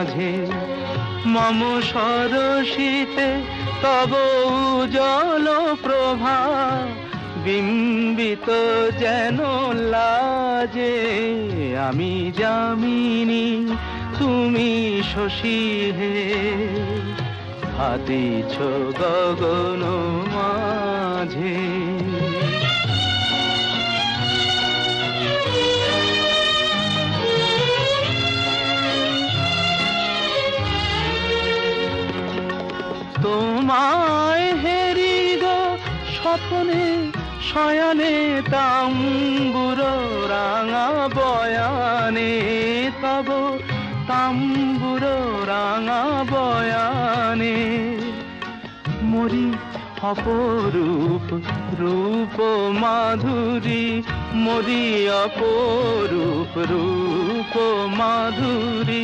মাঝে। মম সরসিতে তব জল প্রভা, বিম্বিত যেন লাজে। আমি যামিনী, তুমি শশী হে হাতিছ গগন মাঝে। তোমায় হেরি গো স্বপ্নে, শয়নে তাম্বুর রাঙা বয়ানে তব তাম্বুর রাঙা বয়ানে। মরি অপরূপ রূপ মাধুরী, মরি অপরূপ রূপ মাধুরী